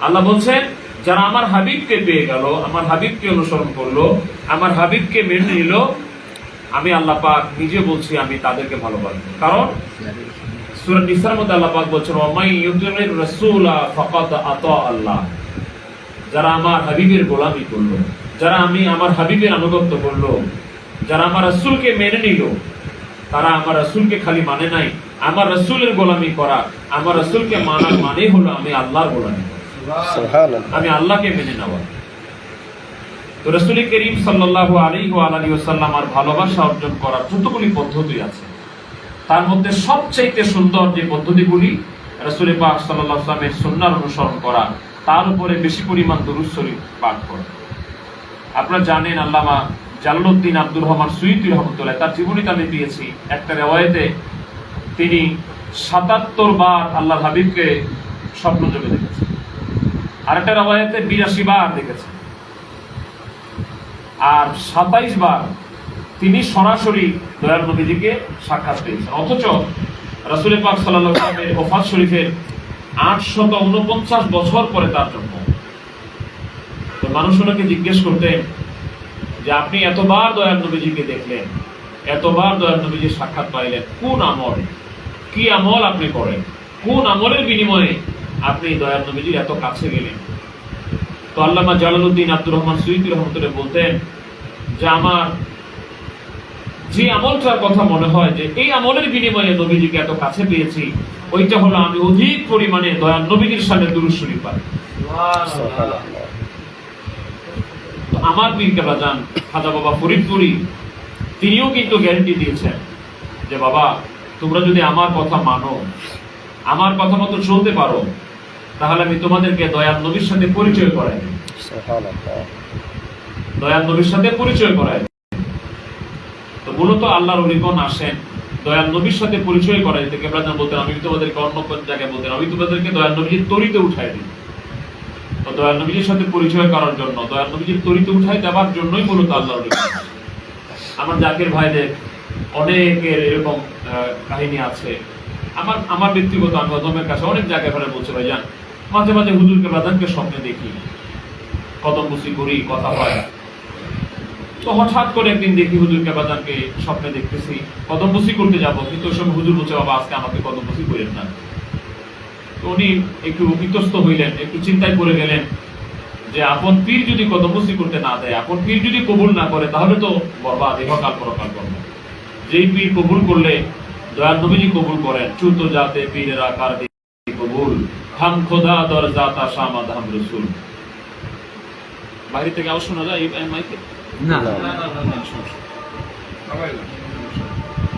আল্লাহ বলছেন, যারা আমার হাবিবকে পেয়ে গেল, আমার হাবিবকে অনুসরণ করল, আমার হাবিবকে মেনে নিল, আমি আল্লাহ পাক নিজে বলছি, আমি তাদেরকে ভালোবাসবো। কারণ আল্লাহ আতা আল্লাহ। যারা আমার হাবিবের গোলামি করল, যারা আমি আমার হাবিবের করল, যারা আমার মেনে নিল, তারা আমার রাসূলকে খালি মানে নাই। আমার রাসূলের গোলামি করা আমার রাসূলকে মানা মানে হলো আমি আল্লাহর গোলামি আমি আল্লাহকে মেনে নেওয়া। তো রসুল করিম সাল্লাল্লাহু আলাইহি ওয়া আলিহি ওয়াসাল্লাম আর ভালোবাসা অর্জন করার যতগুলি পদ্ধতি আছে তার মধ্যে সবচেয়ে সুন্দর যে পদ্ধতিগুলি রসুল পাক ওয়াসাল্লামের সুন্নাহর অনুসরণ করা তার উপরে বেশি পরিমাণ দুরূদ শরীফ পাঠ করা। আপনারা জানেন আল্লামা জালালউদ্দিন আব্দুর রহমান সুইতি রহমতুল্লাহ তার জীবনীতে আমি পেয়েছি একটা রেওয়ায়েতে তিনি সাতাত্তর বার আল্লাহ হাবিবকে স্বপ্ন যোগে দেখেছেন। আরেকটা রবায়তে বিরাশি বার দেখেছেন। আর সাতাইশ বার তিনি সরাসরি দয়াল নবীজিকে সাক্ষাৎ পেয়েছেন। অথচ রাসুল পাক সাল্লামের ওফাত শরীফের আটশত উনপঞ্চাশ বছর পরে তার জন্ম। তো মানুষ ওনাকে জিজ্ঞেস করতেন যে, আপনি এতবার দয়াল নবীজিকে দেখলেন, এতবার দয়াল নবীজির সাক্ষাৎ পাইলেন, কোন আমল? কি আমল আপনি করেন? কোন আমলের বিনিময়ে আপনি দয়াল নবীজির এত কাছে গেলেন? তো আল্লামা জালালউদ্দিন আব্দুর রহমান সুইতি রহমতুল্লাহ বলতেন যে, আমার যে আমলটার কথা মনে হয় যে, এই আমলের বিনিময়ে নবীজিকে এত কাছে পেয়েছি, ওইটা হলো আমি অধিক পরিমাণে দয়াল নবীজির সামনে দুরুশ্বরী পাই আমার পীর কেবাজান খাজা বাবা ফরিদপুরি, তিনিও কিন্তু গ্যারেন্টি দিয়েছেন যে, বাবা তোমরা যদি আমার কথা মানো আমার কথা মতো চলতে পারো তাহলে আমি তোমাদেরকে দয়াল নবীর সাথে পরিচয় করাই দয়াল নবীর সাথে পরিচয় করাই তো মূলত আল্লাহর অলিগণ আসেন দয়াল নবীর সাথে পরিচয় করাই দিতে। কেবলাজান বলতেন আমি তোমাদেরকে অন্য কোন জায়গায় বলতেন আমি তোমাদেরকে দয়াল নবীর তরিতে উঠাই দিই তো দয়াল নবীজির সাথে পরিচয় করার জন্য দয়াল নবীজির তরিতে উঠাই দেওয়ার জন্যই মূলত আল্লাহর অলিগণ আমার জাকির ভাইদের অনেকের এরকম কাহিনী আছে। আমার আমার ব্যক্তিগত আমি অদমের কাছে অনেক জায়গায় ফেলে বলছে, ভাইজান, মাঝে মাঝে হুজুরকে প্রধানকে স্বপ্নে দেখি। কদম বুসি করি, কথা হয়। তো হঠাৎ করে একদিন দেখি হুজুরকে বাজানকে স্বপ্নে দেখতেছি। কদম বসি করতে যাব, কিন্তু ওই সময় হুজুর বলছে, বাবা, আজকে আমাকে কদম বসি করেন না। তো উনি একটু বিতস্ত হইলেন, একটু চিন্তায় পড়ে গেলেন যে, আপন পীর যদি কদম বসি করতে না দেয়, আপন পীর যদি কবুল না করে, তাহলে তো বরবাদ ইহকাল পরকাল কর্ম। যেই পীর কবুল করলে দয়াল নবীজি কবুল করেন। চুত জাতে পীরের আকার কবুল। হাম খোদা দর জাতা শামাদ হাম রসুল। বাইরে থেকে আওয়াজ শোনা যায় এই মাইকে? না।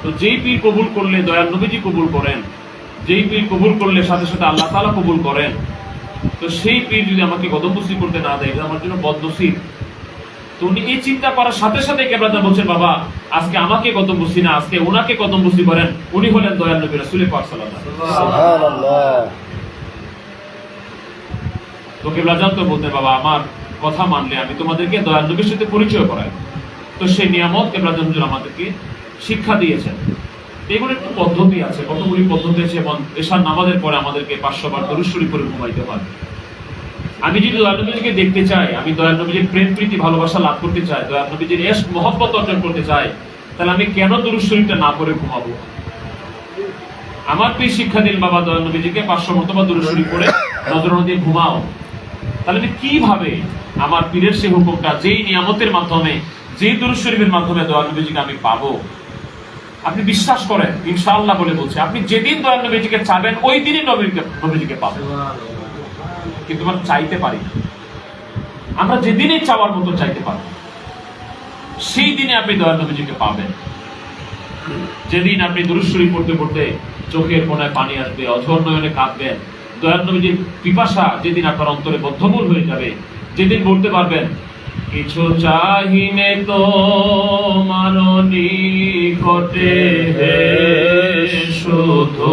তো যেই পীর কবুল করলে দয়াল নবীজি কবুল করেন যেই পীর কবুল করলে সাথে সাথে আল্লাহ তাআলা কবুল করেন তো সেই পীর যদি আমাকে গদমবসি করতে না দেয় এটা আমার জন্য বদনসিব। তো উনি এই চিন্তা করার সাথে সাথে কেবলাদা বলছেন বাবা আজকে আমাকে গদমবসি না আজকে ওনাকে গদমবসি করেন। উনি হলেন দয়াল নবী রাসূল তো কেবলাজান তো বলতেন বাবা আমার কথা মানলে আমি তোমাদেরকে দয়াল নবীর সাথে পরিচয় করাই। তো সেই নিয়ামত কেবলাজান হুজুর আমাদেরকে শিক্ষা দিয়েছেন। এগুলো একটু পদ্ধতি আছে কতগুলি পদ্ধতি আছে এবং এশার নামাজের পরে আমাদেরকে পাঁচশো বার দরুশ্বরী করে ঘুমাইতে হয়। আমি যদি দয়াল নবীজিকে দেখতে চাই, আমি দয়াল নবীজির প্রেম, প্রীতি, ভালোবাসা লাভ করতে চাই, দয়াল নবীজির এস মহব্বত অর্জন করতে চাই, তাহলে আমি কেন দরুশ্বরীটা না পড়ে ঘুমাবো? আমার প্রিয় শিক্ষা দিন বাবা দয়াল নবীজিকে পাঁচশো মর্তবা দরুশ্বরী করে নজরানো দিয়ে ঘুমাও। তাহলে আমি কীভাবে আমার পীরের সে হুকুমটা, যেই নিয়ামতের মাধ্যমে, যেই দুরুদ শরীফের মাধ্যমে দয়াল নবীজিকে আমি পাবো? আপনি বিশ্বাস করেন, ইনশাআল্লাহ বলে বলছে, আপনি যেদিন দয়াল নবীজিকে চাবেন, ওই দিনই নবীকে নবীজিকে পাবেন। কিন্তু আমরা চাইতে পারি না। আমরা যেদিনই চাওয়ার মতো চাইতে পারব সেই দিনে আপনি দয়াল নবীজিকে পাবেন যেদিন আপনি দুরুশ্বরী পড়তে পড়তে চোখের কোনায় পানি আসবে, অঝর নয়নে কাঁদবেন দয়াল নবীজির পিপাসা যেদিন আপনার অন্তরে বদ্ধমূল হয়ে যাবে, যেদিন বলতে পারবেন, কিছু চাহিনে তো মাননি ঘটে হে শুধু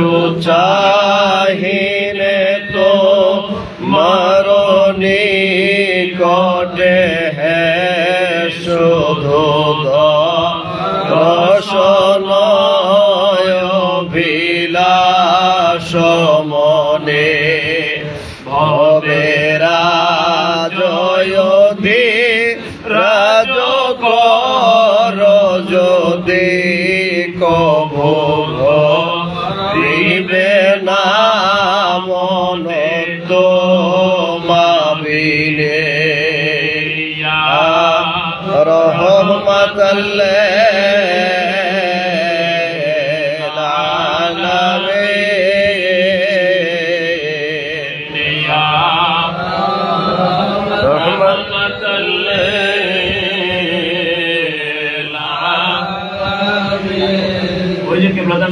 কিছু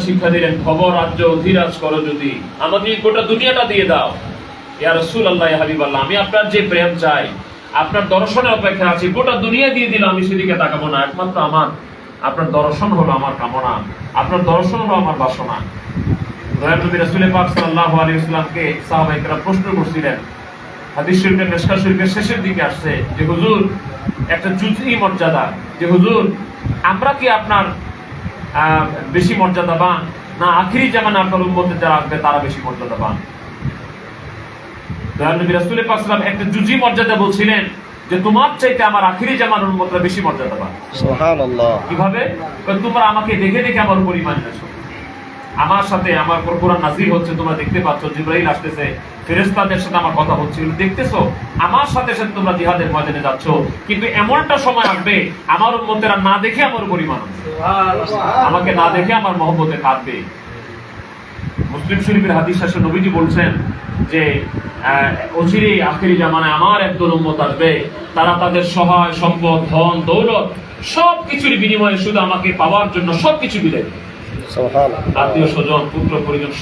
শিক্ষা দিলেন খবর রাজ্য অধীরাজ করো যদি। আমাকে গোটা দুনিয়াটা দিয়ে দাও। ইয়া রসুল আল্লাহ হাবিব আল্লাহ আমি আপনার যে প্রেম চাই, আপনার দর্শনের অপেক্ষা আছি, গোটা দুনিয়া দিয়ে দিলাম আমি সেদিকে তাকাবো না। একমাত্র আমার, আপনার দর্শন হলো আমার কামনা। আপনার দর্শন হলো আমার বাসনা। পাক সাল্লাল্লাহু আলাইহি ওয়াসাল্লামকে সাহাবায়ে প্রশ্ন করছিলেন। হাদিস শরীফের শরীফের শেষের দিকে আসছে যে, হুজুর, একটা জুজই মর্যাদা। যে, হুজুর, আমরা কি আপনার বেশি মর্যাদাবান? না আখিরি জামান আপনার উন্মতে যারা আসবে তারা বেশি মর্যাদাবান। দয়াল নবী রাসূল পাক সাল্লাম একটা জুজি মর্যাদা বলছিলেন যে তোমার চাইতে আমার আখিরি জামান উন্মতরা বেশি মর্যাদাবান। সুবহানাল্লাহ। কীভাবে? তোমরা আমাকে দেখে দেখে আমার পরিমাণ আমার সাথে আমার কোরআন নাজির হচ্ছে তোমরা দেখতে পাচ্ছ জিব্রাইল আসতেছে ফেরেশতাদের সাথে আমার কথা হচ্ছে। দেখতেছো আমার সাথে সাথে তোমরা জিহাদের ময়দানে যাচ্ছ কিন্তু এমন একটা সময় আসবে আমার উম্মতেরা না দেখে আমার আনবে। আমাকে না দেখে আমার মহব্বতে কাঁদবে। মুসলিম শরীফের হাদিস শাসন নবীজি বলছেন যে আহ, অচিরেই আখেরি জামানায় আমার একদল উম্মত আসবে তারা তাদের সহায় সম্পদ ধন দৌলত সব কিছুর বিনিময়ে শুধু আমাকে পাওয়ার জন্য সব কিছু বিলে আত্মীয় স্বজন, পুত্র, পরিজন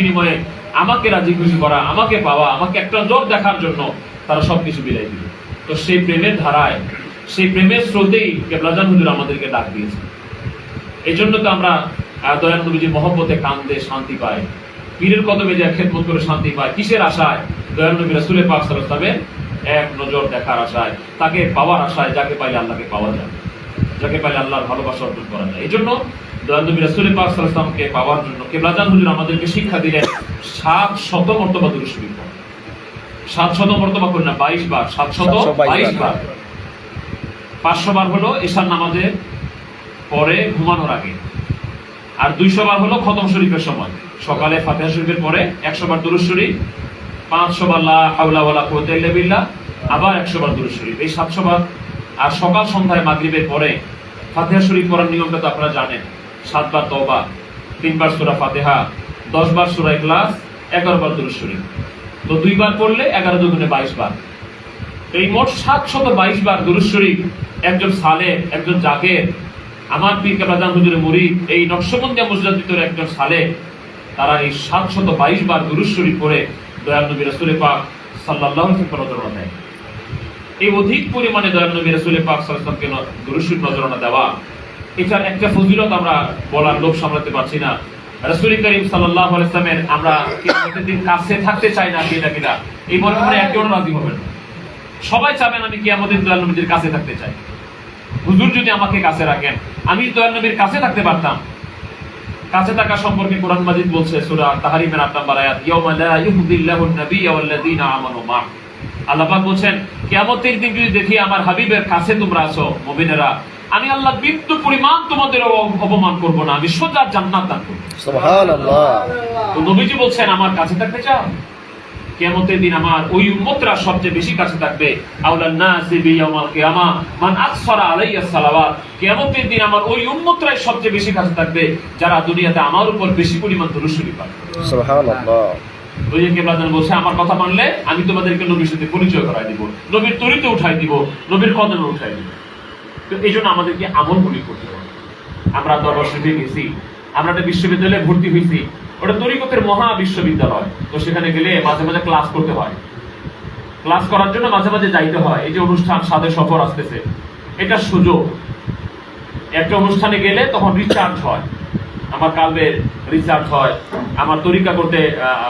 বিনিময়ে আমাকে রাজি খুশি করা, আমাকে পাওয়া, আমাকে একটা দেখার জন্য তারা দিবে তো সেই প্রেমের ধারায়, সেই প্রেমের স্রোতেই কেবলাজান হুজুর আমাদেরকে ডাক দিয়েছে। এই জন্য তো আমরা মহব্বতে কান্দে শান্তি পীরের খেদমত করে শান্তি পায়, কিসের আশায়? দয়াল নবী রাসূলের পাক এক নজর দেখার আশায়, তাকে পাওয়ার আশায় যাকে পাইলে আল্লাহকে পাওয়া যায়, যাকে পাইলে আল্লাহর ভালোবাসা অর্জন করা যায়। এই জন্য পাক পাওয়ার জন্য কেবলাজান হুজুর আমাদেরকে শিক্ষা দিলেন সাত শত মর্তবা সাত শত মর্তবা করি না বাইশ বার সাত শত বাইশ বার। পাঁচশো বার হলো এশার নামাজের পরে ঘুমানোর আগে আর দুইশো বার হলো খতম শরীফের সময়। সকালে ফাতেহা শরীফের পরে একশো বার দুরুদ শরীফ পাঁচশো বার লা হাওলা ওয়ালা কুওয়াতা ইল্লা বিল্লাহ আবার একশো বার দুরুদ শরীফ। এই সাতশো বার আর সকাল সন্ধ্যায় মাগরিবের পরে ফাতেহা শরীফ পড়ার নিয়মটা তো আপনারা জানেন। সাতবার তওবা, তিনবার সুরা ফাতেহা দশ বার সূরা ইখলাস এগারো বার দুরুদ তো দুইবার পড়লে এগারো দুগুণে বাইশ বার। এই মোট সাতশত বাইশ বার দুরুদ একজন সালে, একজন জাকের আমার পীর কাবাজান হুজুরের মুরিদ, এই নকশবন্দিয়া মসজিদের ভিতরে একজন সালে, তারা এই সাতশত বাইশ বার দুরুদ শরীফ পড়ে দয়াল নবী রাসূলের পাক সাল্লাল্লাহু আলাইহি দেয় এই অধিক পরিমাণে দয়াল নবী রাসূলের পাক ওয়াসাল্লামকে দুরুদ শরীফ নজরানা দেওয়া এটার একটা ফজিলত আমরা বলার লোভ সামলাতে পারছি না। রাসূল করিম সাল্লাল্লাহু আলাইহি ওয়াসাল্লামের আমরা কিয়ামতের দিন কাছে থাকতে চাই না এই মনে রাজি হবেন। সবাই চাবেন আমি কিয়ামতের দয়াল নবীর কাছে থাকতে চাই। হুজুর যদি আমাকে কাছে রাখেন, আমি দয়াল নবীর কাছে থাকতে পারতাম। কাছে থাকা সম্পর্কে কোরআন মাজিদ বলছে, সূরা তাহরিমের 8 নম্বর আয়াত, ইয়াউমা লা ইউহদিল্লাহু আন-নাবিয়্যা ওয়াল্লাযীনা আমানু মা আল্লাহ পাক বলছেন, কিয়ামতের দিন যদি দেখি আমার হাবিবের কাছে তোমরা আছো, মুমিনেরা আমি আল্লাহ বিন্দু পরিমাণ তোমাদের অপমান করব না। আমি সোজা জান্নাত দান করব। সুবহানাল্লাহ। তো নবীজি বলছেন আমার কাছে থাকতে চাও? কিয়ামতের দিন আমার ওই উম্মতরা সবচেয়ে বেশি কাছে থাকবে। আউলান নাসি বিয়াউমাল কিয়ামা মান আকসারা আলাইয়া সালাওয়াত। কিয়ামতের দিন আমার ওই উম্মতরাই সবচেয়ে বেশি কাছে থাকবে যারা দুনিয়াতে আমার উপর বেশি পরিমাণ দরুদ শরীফ পাবে। সুবহানাল্লাহ। ওই যে কেবলাদান বলছে আমার কথা মানলে আমি তোমাদেরকে নবীর সাথে পরিচয় করাই দিব নবীর তরিতে উঠাই দিব নবীর কদমে উঠাই দিব। তো এই জন্য আমাদেরকে আমলগুলি করতে হবে। আমরা দরবার গেছি আমরা একটা বিশ্ববিদ্যালয়ে ভর্তি হয়েছি। ওটা তরিকতের মহা বিশ্ববিদ্যালয়। তো সেখানে গেলে মাঝে মাঝে ক্লাস করতে হয়। ক্লাস করার জন্য মাঝে মাঝে যাইতে হয়। এই যে অনুষ্ঠান সাথে সফর আসতেছে। এটা সুযোগ। একটা অনুষ্ঠানে গেলে তখন রিচার্জ হয়। আমার কালবের রিচার্জ হয়। আমার তরিকা করতে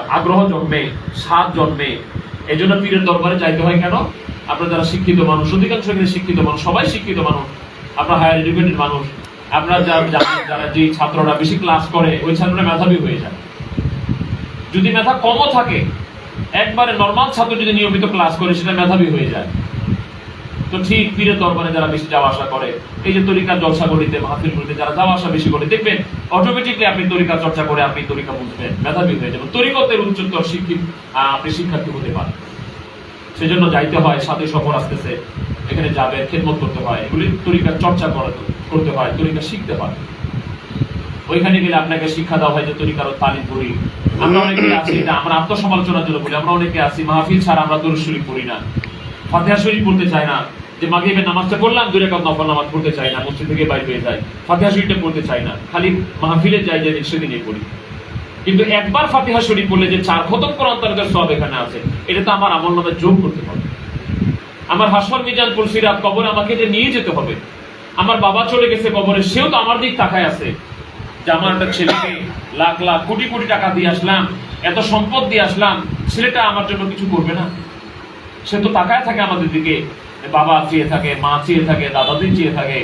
আগ্রহ জন্মে, স্বাদ জন্মে। এই জন্য পীরের দরবারে যাইতে হয় কেন? আপনারা যারা শিক্ষিত মানুষ, অধিকাংশ এখানে শিক্ষিত মানুষ, সবাই শিক্ষিত মানুষ। আপনারা হায়ার এডুকেটেড মানুষ। আপনারা যারা যে ছাত্ররা বেশি ক্লাস করে, ওই ছাত্ররা মেধাবী হয়ে যায়। যদি মেধা কমও থাকে, একবারে নর্মাল ছাত্র যদি নিয়মিত ক্লাস করে, সেটা মেধাবী হয়ে যায়। তো ঠিক পীরের দরবারে যারা বেশি যাওয়া আসা করে, এই যে তরিকা জলসা করিতে মাহফিল করিতে যারা যাওয়া আসা বেশি করে, দেখবেন অটোমেটিকলি আপনি তরিকা চর্চা করে, আপনি তরিকা বুঝবেন, মেধাবী হয়ে যাবেন। তরিকতের উচ্চতর শিক্ষিত আপনি শিক্ষার্থী হতে পারেন। সেজন্য যাইতে হয়, সাথে সফর আসতেছে। এখানে যাবে খেদমত করতে হয়, এগুলি তরিকার চর্চা করা- করতে হয়, তরিকা শিখতে হয়। ওইখানে গেলে আপনাকে শিক্ষা দেওয়া হয় যে তরিকার তালিম করি আমরা অনেকে আছি এটা আমরা আত্মসমালোচনার জন্য বলি, আমরা অনেকে আছি, মাহফিল ছাড়া আমরা দরুদ শরীফ পড়ি না। ফাতিহা শরীফ পড়তে চাই না। যে মাগরিবের নামাজটা পড়লাম, দুই রাকাত নফল নামাজ পড়তে চাই না, মসজিদ থেকে বাইরে হয়ে যায়। ফাতিহা শরীফটা পড়তে চাই না। খালি মাহফিলে যাই যাই, সেদিনই পড়ি। কিন্তু একবার ফাতিহা শরীফ পড়লে যে চার খতম কোরআন তালাতের সব এখানে আছে, এটা তো আমার আমল নামে যোগ করতে হবে। আমার হাসর মিজান পুলসিরাত কবরে আমাকে যে নিয়ে যেতে হবে। আমার বাবা চলে গেছে কবরে, সেও তো আমার দিক তাকায় আছে। যে আমার একটা ছেলেকে লাখ লাখ কোটি কোটি টাকা দিয়ে আসলাম, এত সম্পদ দিয়ে আসলাম, ছেলেটা আমার জন্য কিছু করবে না। সে তো তাকায় থাকে আমাদের দিকে। বাবা চেয়ে থাকে, মা চেয়ে থাকে দাদাদি চেয়ে থাকে।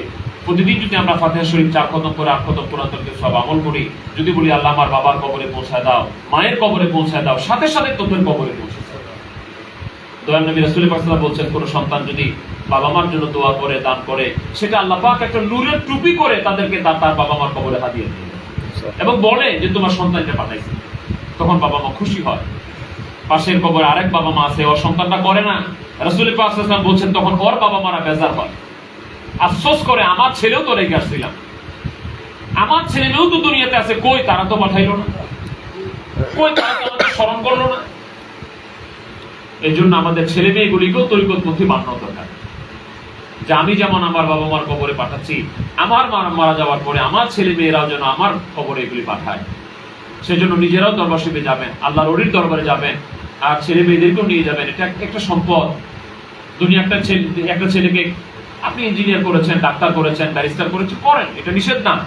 প্রতিদিন যদি আমরা ফাতেহা শরীফ চার খতম করে, আট খতম কোরআন সব আমল করি, যদি বলি, আল্লাহ, আমার বাবার কবরে পৌঁছায় দাও, মায়ের কবরে পৌঁছায় দাও, সাথে সাথে তোদের কবরে পৌঁছে দয়াল নবী রাসূল বলছেন, কোন সন্তান যদি বাবা মার জন্য দোয়া করে, দান করে, সেটা আল্লাহ পাক একটা নূরের টুপি করে তাদেরকে তার তার বাবা মার কবরে হাতিয়ে দিয়ে। এবং বলে যে, তোমার সন্তানকে পাঠাইছে। তখন বাবা মা খুশি হয়। পাশের কবর আরেক বাবা মা আছে, ওর সন্তানটা করে না। রাসূল পাক সাল্লাল্লাহু আলাইহি ওয়াসাল্লাম বলছেন, তখন ওর বাবা মারা বেজার হয়। আফসোস করে আমার ছেলেও তো রেখে আসছিলাম। আমার ছেলে মেয়েও তো দুনিয়াতে আছে, কই তারা তো পাঠাইলো না? কই তারা তো স্মরণ করল না? এই জন্য আমাদের ছেলে মেয়েগুলিকেও তরিকতপন্থী বানানো দরকার। যে আমি যেমন আমার বাবা মার কবরে পাঠাচ্ছি, আমার মা- মারা যাওয়ার পরে আমার ছেলে মেয়েরাও যেন আমার কবরে এগুলি পাঠায়। সেজন্য নিজেরাও দরবার শিবে যাবেন আল্লাহ অলির দরবারে যাবেন, আর ছেলে মেয়েদেরকেও নিয়ে যাবেন। এটা একটা সম্পদ। দুনিয়া একটা ছেলে একটা ছেলেকে আপনি ইঞ্জিনিয়ার করেছেন, ডাক্তার করেছেন ব্যারিস্টার করেছেন, করেন, এটা নিষেধ না।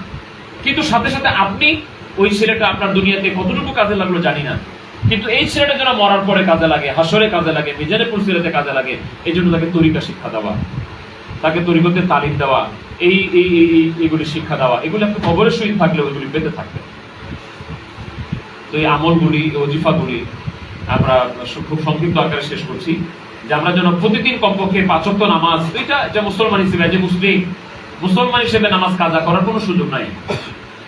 কিন্তু সাথে সাথে আপনি ওই ছেলেটা আপনার দুনিয়াতে কতটুকু কাজে লাগল জানি না। কিন্তু এই ছেলেটা যেন মরার পরে কাজে লাগে, হাসরে কাজে লাগে মিজানে পুলসিরাতে কাজে লাগে, এই জন্য তাকে তরিকা শিক্ষা দেওয়া, তাকে তরিকতে তালিম দেওয়া, এই এই, এই- এই- এইগুলি শিক্ষা দেওয়া, এগুলি আপনি খবরের সহিত থাকলে ওইগুলি পেতে থাকবে তো এই আমলগুলি অজিফাগুলি আমরা খুব সংক্ষিপ্ত আকারে শেষ করছি। যে আমরা যেন প্রতিদিন কমপক্ষে পাঁচক্ত নামাজ এটা যে মুসলমান হিসেবে, যে মুসলিম, মুসলমান হিসেবে নামাজ কাজা করার কোনো সুযোগ নাই।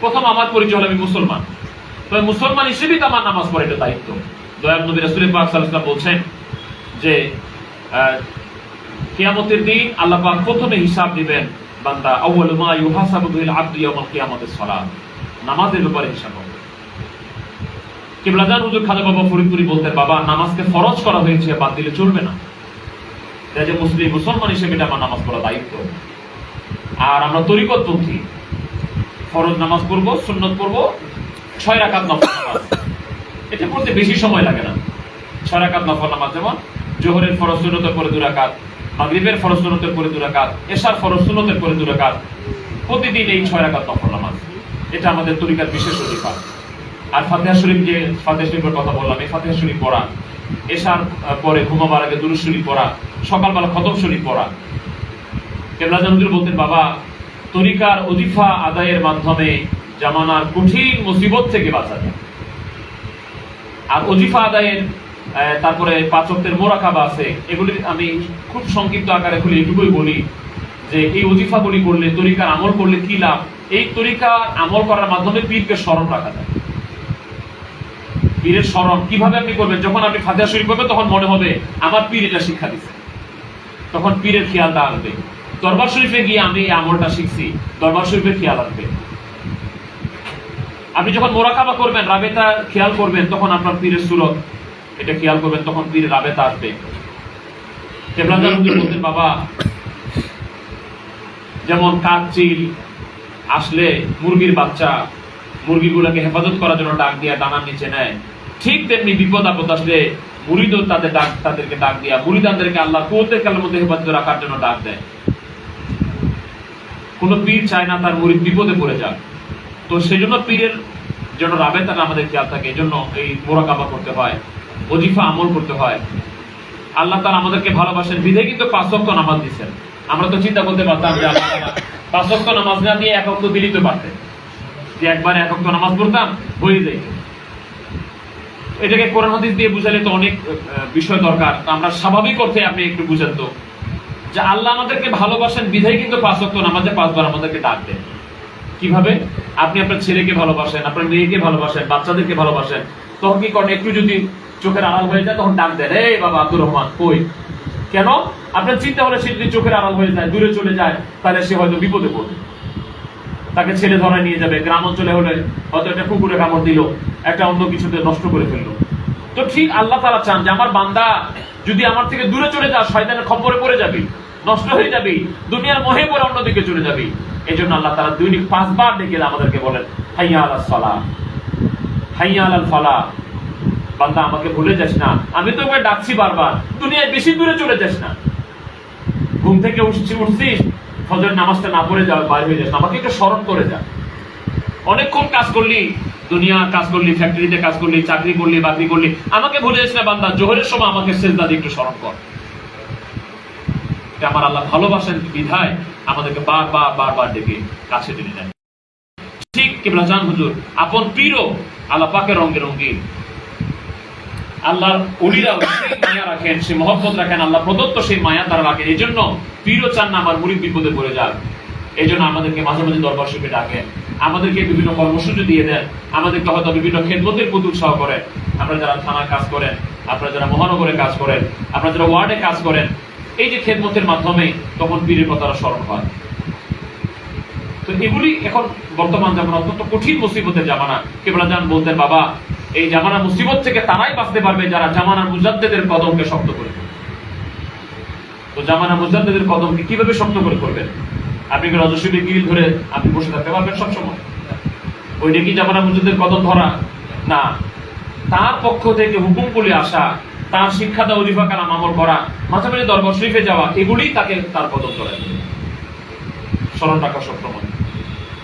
প্রথম আমার পরিচয় হলো আমি মুসলমান। তবে মুসলমান হিসেবেই তো আমার নামাজ পড়া এটা দায়িত্ব। দয়াল নবী রাসূল পাক সাল্লাল্লাহু বলছেন যে কিয়ামতের দিন আল্লাহ পাক প্রথমে হিসাব দিবেন, বান্দা আউয়ালু মা ইউহাসাবু বিল আবদু ইয়াউমাল কিয়ামতিস সালাত। নামাজের ব্যাপারে হিসাব হবে। কিবলাজান হুজুর খাজা বাবা ফরিদপুরি বলতেন, বাবা, নামাজকে ফরজ করা হয়েছে, বাদ দিলে চলবে না। যে মুসলিম, মুসলমান হিসেবে এটা আমার নামাজ পড়া দায়িত্ব। আর আমরা তরিকতপন্থী। ফরজ নামাজ পড়ব, সুন্নত পড়ব, ছয় রাকাত নফল এটা পড়তে বেশি সময় লাগে না। ছয় রাকাত নফল নামাজ যেমন জোহরের ফরজ সুন্নতের পরে দু রাকাত, মাগরিবের ফরজ সুন্নতের পরে দু রাকাত, এশার ফরজ সুন্নতের পরে দু রাকাত, প্রতিদিন এই ছয় রাকাত নফল নামাজ। এটা আমাদের তরিকার বিশেষ অধিকার। আর ফাতেহা শরীফ যে ফাতেহা শরীফের কথা বললাম, এই ফাতেহা শরীফ পড়া আহ, পরে ঘুমাবার আগে দুরুদ শরীফ পড়া সকালবেলা খতম শরীফ পড়া। কেবলা জানুদুর বলতেন বাবা তরিকার অজিফা আদায়ের মাধ্যমে জামানার কঠিন মুসিবত থেকে বাঁচা যায়। আর অজিফা আদায়ের তারপরে পাচকদের মোরাকাবা আছে এগুলি আমি খুব সংক্ষিপ্ত আকারে খুলে এটুকুই বলি যে এই অজিফাগুলি করলে তরিকার আমল করলে কি লাভ? এই তরিকার আমল করার মাধ্যমে পীরকে স্মরণ রাখা যায়। পীরের স্মরণ কীভাবে আপনি করবেন? যখন আপনি ফাতিহা শরীফ করবেন তখন মনে হবে আমার পীর এটা শিক্ষা দিচ্ছে তখন পীরের খেয়ালটা আসবে। দরবার শরীফে গিয়ে আমি এই আমলটা শিখছি, দরবার শরীফের খেয়াল আসবে। আপনি যখন মোরাকাবা করবেন, রাবেতা খেয়াল করবেন, তখন আপনার পীরের সুরত, এটা খেয়াল করবেন, তখন পীরের রাবেতা আসবে। বলতেন, বাবা, যেমন কাক চিল আসলে মুরগির বাচ্চা মুরগিগুলোকে হেফাজত করার জন্য ডাক দিয়া ডানার নিচে নেয়। ঠিক তেমনি বিপদ আপদ আসলে মুরিদও তাদের ডাক, তাদেরকে ডাক দিয়া, মুরিদানদেরকে আল্লাহ কুয়তের কালের মধ্যে হেফাজত রাখার জন্য ডাক দেয়। কোনো পীর চায় না তার মুরিদ বিপদে পড়ে যাক। তো সেই জন্য পীরের জন্য রাবেতাটা আমাদের খেয়াল থাকে এই জন্য এই মোরাকাবা করতে হয় অজিফা আমল করতে হয়। আল্লাহ তালা আমাদেরকে ভালোবাসেন, বিধে কিন্তু পাঁচ নামাজ দিচ্ছেন আমরা তো চিন্তা করতে পারতাম যে আল্লাহ তাআলা পাঁচ ওয়াক্ত নামাজ না দিয়ে এক অক্ত দিলিতে পারতেন। যে একবার এক অক্ত নামাজ পড়তাম, হয়ে যাই এটাকে কোরআন হাদিস দিয়ে বুঝালে তো অনেক বিষয় দরকার। তো আমরা স্বাভাবিক অর্থে আপনি একটু বুঝেন তো। যে আল্লাহ আমাদেরকে ভালোবাসেন বিধায় কিন্তু পাঁচ ওয়াক্ত নামাজে পাঁচবার আমাদেরকে ডাক দেন। কীভাবে? আপনি আপনার ছেলেকে ভালোবাসেন, আপনার মেয়েকে ভালোবাসেন, বাচ্চাদেরকে ভালোবাসেন। তখন কি করেন? একটু যদি চোখের আড়াল হয়ে যায়, তখন ডাক দেন, এই বাবা আব্দুর রহমান, কই? কেন? আপনার চিন্তা হলে সে যদি চোখের আড়াল হয়ে যায়, দূরে চলে যায়, তাহলে সে হয়তো বিপদে পড়বে। তাকে ছেলে ধরায় নিয়ে যাবে। গ্রাম অঞ্চলে হলে হয়তো একটা কুকুরে কামড় দিল, একটা অন্য কিছুতে নষ্ট করে ফেলল। তো ঠিক আল্লাহ তারা চান যে, আমার বান্দা যদি আমার থেকে দূরে চলে যা শয়তানের খপ্পরে পড়ে যাবি, নষ্ট হয়ে যাবি, দুনিয়ার মোহে পরে অন্যদিকে চলে যাবি। এই জন্য আল্লাহ তারা দৈনিক পাঁচবার ডেকে আমাদেরকে বলেন, হাইয়া আল্লাহ সালা, হাইয়া আল্লাহ ফালা, বান্দা আমাকে ভুলে যাস না। আমি তো ওকে ডাকছি বারবার, দুনিয়ায় বেশি দূরে চলে যাস না। ঘুম থেকে উঠছি, উঠছিস ফজর নামাজটা না পড়ে যাবে বাইরে হয়ে যাস আমাকে একটু স্মরণ করে যা। অনেকক্ষণ কাজ করলি, দুনিয়া কাজ করলি, ফ্যাক্টরিতে কাজ করলি, চাকরি করলি, বাকরি করলি, আমাকে ভুলে যাস না বান্দা, জোহরের সময় আমাকে সেজদা দিয়ে একটু স্মরণ কর। আমার আল্লাহ ভালোবাসেন, বিধায় আমাদেরকে বারবার বারবার ডেকে কাছে টেনে নেন। ঠিক কেবলা জান হুজুর, আপন প্রিয় আল্লাহ পাকে রঙে রঙিন। আল্লাহর অলিরা মায়া রাখেন, সেই মহব্বত রাখেন, আল্লাহ প্রদত্ত সেই মায়া তারা রাখেন। এই জন্য প্রিয় চান না আমার মুড়ি বিপদে পড়ে যাক। এই জন্য আমাদেরকে মাঝে মাঝে দরবার শিল্পে ডাকেন। আমাদেরকে বিভিন্ন কর্মসূচি দিয়ে দেন। আমাদেরকে হয়তো বিভিন্ন খেদমতের প্রতি উৎসাহ করেন। আপনারা যারা থানায় কাজ করেন, আপনারা যারা মহানগরে কাজ করেন, আপনারা যারা ওয়ার্ডে কাজ করেন, এই যে খেদমতের মাধ্যমে তখন পীরের কথাটা স্মরণ হয়। তো এগুলি এখন বর্তমান যেমন অত্যন্ত কঠিন মুসিবতের জামানা কেবলা যান বলতেন, বাবা এই জামানা মুসিবত থেকে তারাই বাঁচতে পারবে যারা জামানার মুজাদ্দেদের কদমকে শক্ত করে তো জামানা মুজাদ্দেদের কদমকে কীভাবে শক্ত করে করবেন? আপনি কি রজস্বী গিল ধরে আপনি বসে থাকতে পারবেন সবসময়? ওইটা কি জামানা মুজাদ্দের কদম ধরা? না। তার পক্ষ থেকে হুকুম হুকুমগুলি আসা, তার শিক্ষা দেওয়া অধিফা কালাম আমল করা মাঝে মাঝে দরবার শরীফে যাওয়া, এগুলি তাকে তার কদম ধরে স্মরণ রাখা সবসময়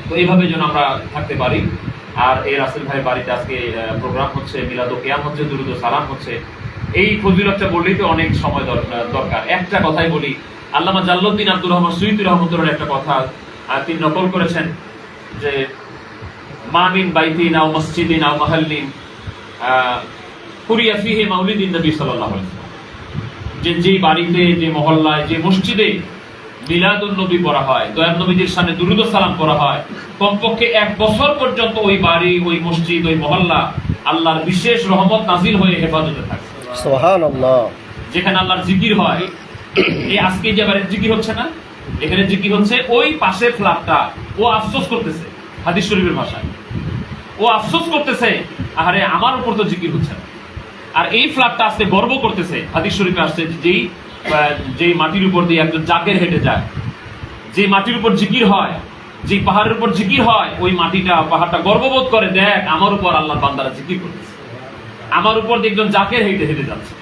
তো এইভাবে যেন আমরা থাকতে পারি। আর এই রাসেল ভাই বাড়িতে আজকে প্রোগ্রাম হচ্ছে মিলাদ কেয়াম হচ্ছে, দুরুদ সালাম হচ্ছে এই ফজিলতটা বললেই তো অনেক সময় দর- দরকার একটা কথাই বলি, আল্লামা জাল্লুদ্দিন আব্দুর রহমান সুইতুর রহমতুল্লাহ একটা কথা তিনি নকল করেছেন যে মামিন বাইতিন আও মসজিদিন আও মাহাল্লিন কুরিয়া ফিহে মাউলিদিন নবী ওয়াসাল্লাম। যে যে বাড়িতে, যে মহল্লায়, যে মসজিদে মিলাদুল নবী পড়া হয় দয়াল নবীজির সামনে দুরুদ সালাম করা হয়। কমপক্ষে এক বছর পর্যন্ত ওই বাড়ি ওই মসজিদ ওই মহল্লা আল্লাহর বিশেষ রহমত নাজিল হয়ে হেফাজতে থাকে। যেখানে আল্লাহর জিকির হয় এই আজকে যে জিকির হচ্ছে না এখানে জিকির হচ্ছে ওই পাশের ফ্ল্যাটটা। ও আফসোস করতেছে হাদিস শরীফের ভাষায়। ও আফসোস করতেছে আরে আমার উপর তো জিকির হচ্ছে না। আর এই ফ্ল্যাটটা আজকে গর্ব করতেছে হাদিস শরীফে আসছে যেই যেই মাটির উপর দিয়ে একজন জাকের হেঁটে যায়, যে মাটির উপর জিকির হয়, যে পাহাড়ের উপর জিকির হয়, ওই মাটিটা, পাহাড়টা গর্ববোধ করে, দেখ, আমার উপর আল্লাহ বান্দারা জিকির করতেছে। আমার উপর দিয়ে একজন জাকের হেঁটে হেঁটে যাচ্ছে।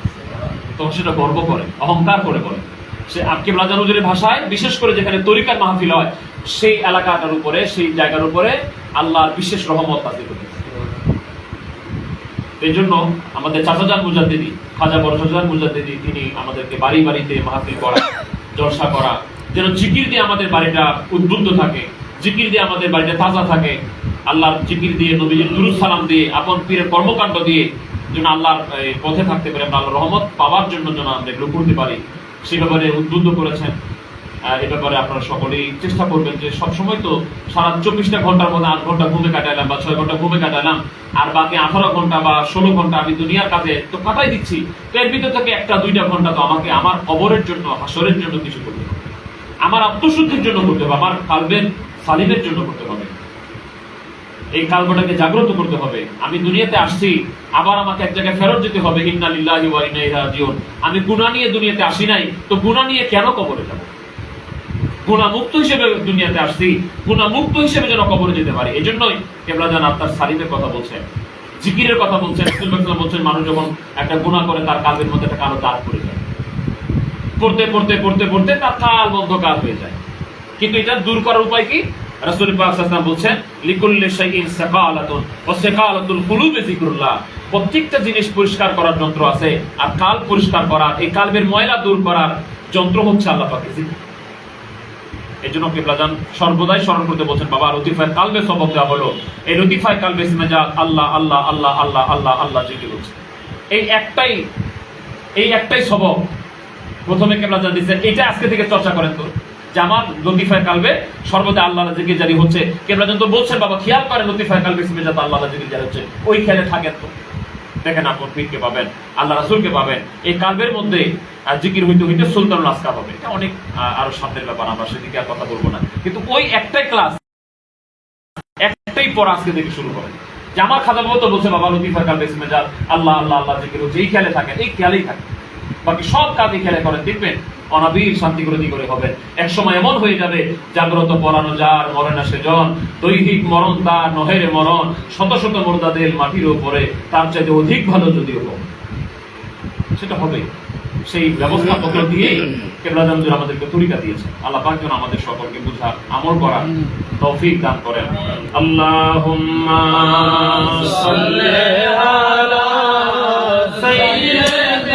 তখন সেটা গর্ব করে, অহংকার করে বলে। সে আবকে ব্লাজানুজের ভাষায়, বিশেষ করে যেখানে তরিকার মাহফিল হয়, সেই এলাকাটার উপরে, সেই জায়গার উপরে আল্লাহর বিশেষ রহমত করে এই জন্য আমাদের চাচাজান মুজাদ্দিদি খাজা চাচাজান মুজাদ্দিদি তিনি আমাদেরকে বাড়ি বাড়িতে মাহফিল করা, জলসা করা, যেন জিকির দিয়ে আমাদের বাড়িটা উদ্বুদ্ধ থাকে, জিকির দিয়ে আমাদের বাড়িটা তাজা থাকে। আল্লাহর জিকির দিয়ে, নবীজির দুরুজ সালাম দিয়ে, আপন পীরের কর্মকাণ্ড দিয়ে যেন আল্লাহর পথে থাকতে পারে, আমরা আল্লাহর রহমত পাওয়ার জন্য যেন আমরা এগুলো করতে পারি। সে ব্যাপারে উদ্বুদ্ধ করেছেন। এ ব্যাপারে আপনারা সকলেই চেষ্টা করবেন যে সবসময় তো সারা চব্বিশটা ঘণ্টার মধ্যে আট ঘণ্টা ঘুমে কাটাইলাম বা ছয় ঘণ্টা ঘুমে কাটাইলাম আর বাকি আঠারো ঘণ্টা বা ষোলো ঘণ্টা আমি দুনিয়ার কাজে তো কাটাই দিচ্ছি। তো এর ভিতর থেকে একটা দুইটা ঘণ্টা তো আমাকে আমার কবরের জন্য হাসরের জন্য কিছু করতে হবে। আমার আত্মশুদ্ধির জন্য করতে হবে, আমার কালবের সালিমের জন্য করতে হবে। এই কালবটাকে জাগ্রত করতে হবে। আমি দুনিয়াতে আসছি, আবার আমাকে এক জায়গায় ফেরত যেতে হবে। ইন্না লিল্লাহি আমি গুনাহ নিয়ে দুনিয়াতে আসি নাই, তো গুনাহ নিয়ে কেন কবরে যাব? গুনাহ মুক্ত হিসেবে দুনিয়াতে আসছি গুনাহ মুক্ত হিসেবে যেন কবরে যেতে পারি। এই জন্যই কেবলা জান আপনার সালিমের কথা বলছেন, জিকিরের কথা বলছেন বলছেন, মানুষ যখন একটা গুনাহ করে, তার কাজের মধ্যে একটা কালো দাগ পড়ে যায়। পড়তে পড়তে পড়তে পড়তে তার কাল বন্ধ কাজ হয়ে যায়। কিন্তু এটা দূর করার উপায় কি? প্রত্যেকটা জিনিস পরিষ্কার করার যন্ত্র আছে, আর কাল পরিষ্কার করার, এই কালবের ময়লা দূর করার যন্ত্র হচ্ছে আল্লাহ জিকির। এই জন্য কেবলাজান সর্বদাই স্মরণ করতে বলছেন, বাবা রতিফায় কালবে সবক দেওয়া হলো, এই কালবে আল্লাহ আল্লাহ আল্লাহ আল্লাহ আল্লাহ আল্লাহ জিকির হচ্ছে এই একটাই এই একটাই সবক প্রথমে কেবলাজান এটা আজকে থেকে চর্চা করেন তো। যে আমার লতিফায় কালবে, সর্বদা আল্লাহ জিকির জারি হচ্ছে। কেবলাজান তো বলছেন, বাবা, খেয়াল করেন লতিফায় কালবে সিমেজাত আল্লাহ জিকির জারি হচ্ছে। ওই খেয়ালে থাকেন তো। দেখেন আপন পীরকে পাবেন, আল্লাহ রাসুলকে পাবেন। এই কালবের মধ্যে জিকির হইতে হইতে সুলতানুল আসকা হবে। এটা অনেক আরও সামনের ব্যাপার, আমরা সেদিকে আর কথা বলব না। কিন্তু ওই একটাই ক্লাস একটাই পর আজকে থেকে শুরু করে যে আমার খাতা বাবা তো বলছে, বাবা লতিফা কাল বেসমে আল্লাহ আল্লাহ আল্লাহ জিকির হচ্ছে। এই খেয়ালে থাকেন, এই খেয়ালেই থাকেন। বাকি সব কাজ এই করেন, দেখবেন অনাবিল শান্তি করে করে হবে। এক সময় এমন হয়ে যাবে, জাগ্রত পরানো যার মরে না সেজন, দৈহিক মরণ তার, নহের মরণ, শত শত মোরদাদের মাটির উপরে, তার চাইতে অধিক ভালো যদিও হোক। সেটা হবে। সেই ব্যবস্থাপত্র দিয়ে কেবলা কেবলাজান আমাদেরকে তরিকা দিয়েছে আল্লাহ পাক যেন আমাদের সকলকে বুঝার আমল করার তৌফিক দান করেন। আল্লাহুম্মা সাল্লি